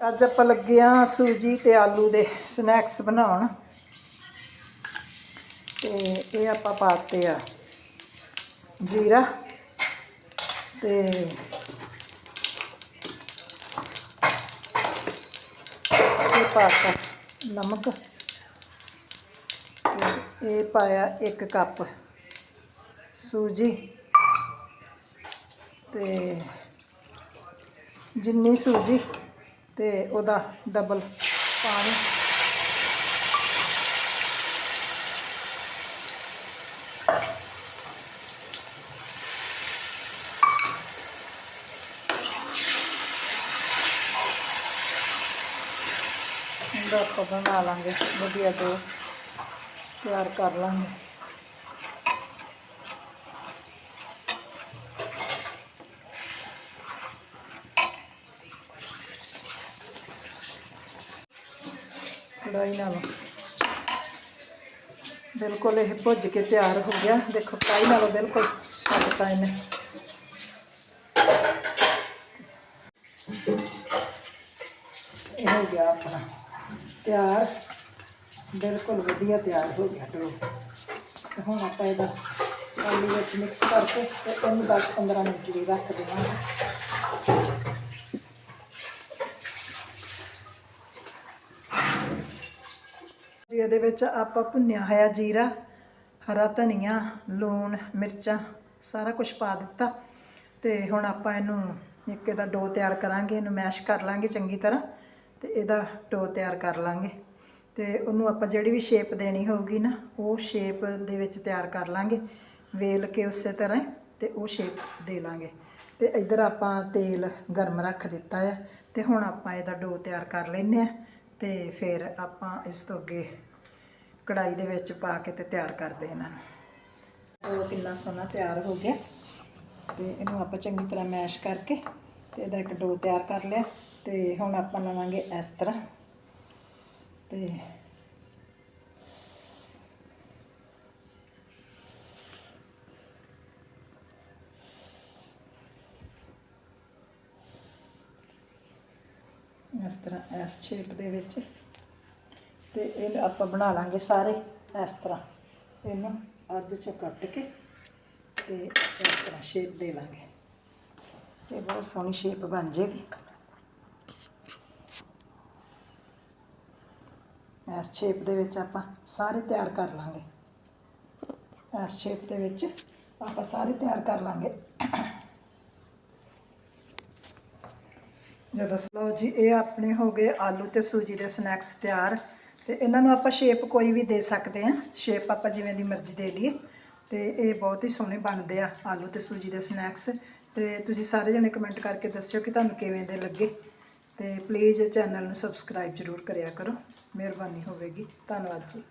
ਅੱਜ ਆਪਾਂ ਲੱਗੇ ਆ ਸੂਜੀ ਤੇ ਆਲੂ ਦੇ ਸਨੈਕਸ ਬਣਾਉਣ। ਤੇ ਇਹ ਆਪਾਂ ਪਾਤੇ ਆ ਜੀਰਾ ਤੇ ਇਹ ਪਾਤਾ ਨਮਕ ਇਹ ਪਾਇਆ 1 ਕੱਪ ਸੂਜੀ ਤੇ ਜਿੰਨੀ ਸੂਜੀ ਤੇ ਉਹਦਾ ਡਬਲ ਪਾਣੀ। ਇਹਦਾ ਆਪਾਂ ਬਣਾ ਲਾਂਗੇ ਵਧੀਆ ਦੋ ਤਿਆਰ ਕਰ ਕੜਾਈ ਨਾਲ। ਬਿਲਕੁਲ ਇਹ ਭੁੱਜ ਕੇ ਤਿਆਰ ਹੋ ਗਿਆ। ਦੇਖੋ ਕੜਾਈ ਨਾਲੋਂ ਬਿਲਕੁਲ ਛੱਡਤਾ ਇਹਨੇ। ਇਹ ਹੋ ਗਿਆ ਆਪਣਾ ਤਿਆਰ। ਬਿਲਕੁਲ ਵਧੀਆ ਤਿਆਰ ਹੋ ਗਿਆ ਡੋ ਤੇ ਹੁਣ ਆਪਾਂ ਇਹਦਾ ਆਲੂ ਵਿੱਚ ਮਿਕਸ ਕਰਕੇ ਤੇ ਇਹਨੂੰ 10-15 ਮਿੰਟ ਲਈ ਰੱਖ ਦੇਵਾਂਗੇ। ਜੀ, ਇਹਦੇ ਵਿੱਚ ਆਪਾਂ ਭੁੰਨਿਆ ਹੋਇਆ ਜੀਰਾ, ਹਰਾ ਧਨੀਆ, ਲੂਣ, ਮਿਰਚਾਂ, ਸਾਰਾ ਕੁਝ ਪਾ ਦਿੱਤਾ। ਤੇ ਹੁਣ ਆਪਾਂ ਇਹਨੂੰ ਇੱਕ ਇਹਦਾ ਡੋ ਤਿਆਰ ਕਰਾਂਗੇ, ਇਹਨੂੰ ਮੈਸ਼ ਕਰ ਲਾਂਗੇ ਚੰਗੀ ਤਰ੍ਹਾਂ ਤੇ ਇਹਦਾ ਡੋ ਤਿਆਰ ਕਰ ਲਾਂਗੇ। ਤੇ ਉਹਨੂੰ ਆਪਾਂ ਜਿਹੜੀ ਵੀ ਸ਼ੇਪ ਦੇਣੀ ਹੋਊਗੀ ਨਾ, ਉਹ ਸ਼ੇਪ ਦੇ ਵਿੱਚ ਤਿਆਰ ਕਰ ਲਾਂਗੇ। ਵੇਲ ਕੇ ਉਸੇ ਤਰ੍ਹਾਂ ਹੀ ਤੇ ਉਹ ਸ਼ੇਪ ਦੇ ਲਾਂਗੇ। ਤੇ ਇੱਧਰ ਆਪਾਂ ਤੇਲ ਗਰਮ ਰੱਖ ਦਿੱਤਾ ਆ ਤੇ ਹੁਣ ਆਪਾਂ ਇਹਦਾ ਡੋ ਤਿਆਰ ਕਰ ਲੈਨੇ ਆ। ਤੇ ਫਿਰ ਆਪਾਂ ਇਸ ਤੋਂ ਅੱਗੇ ਕੜਾਈ ਦੇ ਵਿੱਚ ਪਾ ਕੇ ਤੇ ਤਿਆਰ ਕਰਦੇ ਇਹਨਾਂ ਨੂੰ। ਉਹ ਕਿੰਨਾ ਸੋਹਣਾ ਤਿਆਰ ਹੋ ਗਿਆ। ਤੇ ਇਹਨੂੰ ਆਪਾਂ ਚੰਗੀ ਤਰ੍ਹਾਂ ਮੈਸ਼ ਕਰਕੇ ਤੇ ਇਹਦਾ ਇੱਕ ਡੋ ਤਿਆਰ ਕਰ ਲਿਆ। ਤੇ ਹੁਣ ਆਪਾਂ ਲਵਾਂਗੇ ਇਸ ਤਰ੍ਹਾਂ ਤੇ ਇਸ ਤਰ੍ਹਾਂ, ਇਸ ਸ਼ੇਪ ਦੇ ਵਿੱਚ। ਤੇ ਇਹ ਆਪਾਂ ਬਣਾ ਲਾਂਗੇ ਸਾਰੇ ਇਸ ਤਰ੍ਹਾਂ। ਇਹਨੂੰ ਅੱਧ ਚੋਂ ਕੱਟ ਕੇ ਤੇ ਇਸ ਤਰ੍ਹਾਂ ਸ਼ੇਪ ਦੇ ਲਾਂਗੇ। ਇਹ ਬਹੁਤ ਸੋਹਣੀ ਸ਼ੇਪ ਬਣ ਜੇਗੀ ਇਸ ਸ਼ੇਪ ਦੇ ਵਿੱਚ ਆਪਾਂ ਸਾਰੇ ਤਿਆਰ ਕਰ ਲਾਂਗੇ। ਇਸ ਸ਼ੇਪ ਦੇ ਵਿੱਚ ਆਪਾਂ ਸਾਰੇ ਤਿਆਰ ਕਰ ਲਾਂਗੇ। ਜਦੋਂ ਲਓ ਜੀ, ਇਹ ਆਪਣੇ ਹੋ ਗਏ ਆਲੂ ਤੇ ਸੂਜੀ ਦੇ ਸਨੈਕਸ ਤਿਆਰ। ਤੇ ਇਹਨਾਂ ਨੂੰ ਆਪਾਂ ਸ਼ੇਪ ਕੋਈ ਵੀ ਦੇ ਸਕਦੇ ਆ ਸ਼ੇਪ ਆਪਾਂ ਜਿਵੇਂ ਦੀ ਮਰਜ਼ੀ ਦੇ ਲਈਏ। ਤੇ ਇਹ ਬਹੁਤ ਹੀ ਸੋਹਣੇ ਬਣਦੇ ਆ ਆਲੂ ਤੇ ਸੂਜੀ ਦੇ ਸਨੈਕਸ ਤੇ ਤੁਸੀਂ ਸਾਰੇ ਜਣੇ ਕਮੈਂਟ ਕਰਕੇ ਦੱਸਿਓ ਕਿ ਤੁਹਾਨੂੰ ਕਿਵੇਂ ਦੇ ਲੱਗੇ। ਤੇ ਪਲੀਜ਼ ਚੈਨਲ ਨੂੰ ਸਬਸਕ੍ਰਾਈਬ ਜ਼ਰੂਰ ਕਰਿਆ ਕਰੋ। ਮਿਹਰਬਾਨੀ ਹੋਵੇਗੀ। ਧੰਨਵਾਦ ਜੀ।